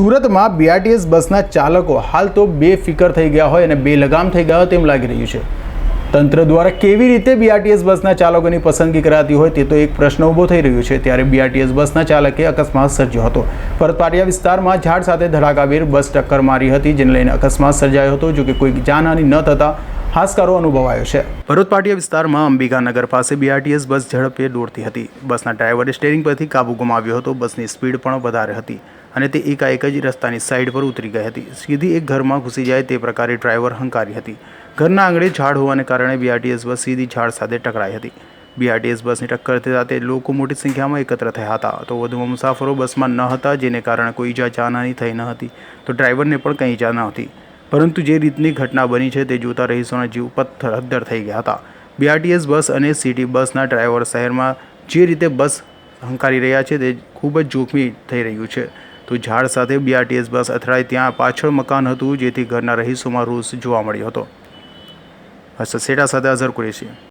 સુરતમાં બીઆરટીએસ બસના ચાલકો હાલ તો બે ફિકર થઈ ગયા હોય અને બે લગામ થઈ ગયા હોય તેમ લાગી રહ્યું છે. તંત્ર દ્વારા કેવી રીતે બીઆરટીએસ બસના ચાલકોની પસંદગી કરાતી હોય તે તો એક પ્રશ્ન ઊભો થઈ રહ્યો છે, ત્યારે બીઆરટીએસ બસના ચાલકે અકસ્માત સર્જ્યો હતો. પરતપાટિયા વિસ્તારમાં ઝાડ સાથે ધડાકાભેર બસ ટક્કર મારી હતી, જેને લઈને અકસ્માત સર્જાયો હતો, જોકે કોઈ જાનહાની ન થતાં હાશકારો અનુભવાયો છે. ભરતપાટિયા વિસ્તારમાં અંબિકાનગર પાસે બીઆરટીએસ બસ ઝડપે દોડતી હતી. બસના ડ્રાઈવરે સ્ટેરિંગ પરથી કાબુ ગુમાવ્યો હતો, બસની સ્પીડ પણ વધારે હતી. અને તે એકાએક જ રસ્તાની સાઈડ પર ઉતરી ગઈ હતી. સીધી એક ઘરમાં ઘૂસી જાય તે પ્રકારે ડ્રાઈવર હંકારી હતી. ઘરના આંગણે ઝાડ હોવાને કારણે બીઆરટીએસ બસ સીધી ઝાડ સાથે ટકરાઈ હતી. બીઆરટીએસ બસની ટક્કર થતાં લોકો મોટી સંખ્યામાં એકત્ર થયા હતા. તો વધુમાં મુસાફરો બસમાં ન હતા, જેને કારણે કોઈ ઈજા જાનહાની થઈ ન હતી. તો ડ્રાઈવરને પણ કંઈ ઈજા ન હતી. પરંતુ જે રીતની ઘટના બની છે તે જોતા રહીશોના જીવ પથ્થર થઈ ગયા હતા. બીઆરટીએસ બસ અને સિટી બસના ડ્રાઈવર શહેરમાં જે રીતે બસ હંકારી રહ્યા છે તે ખૂબ જ જોખમી થઈ રહ્યું છે. તો ઝાડ સાથે બીઆરટીએસ બસ અથડાઈ. ત્યાં પાછળ મકાન હતું, જેથી ઘરના રહીશોમાં રોષ જોવા મળ્યો હતો. અચ્છા સેટા સાથે અઝર કુરેશી.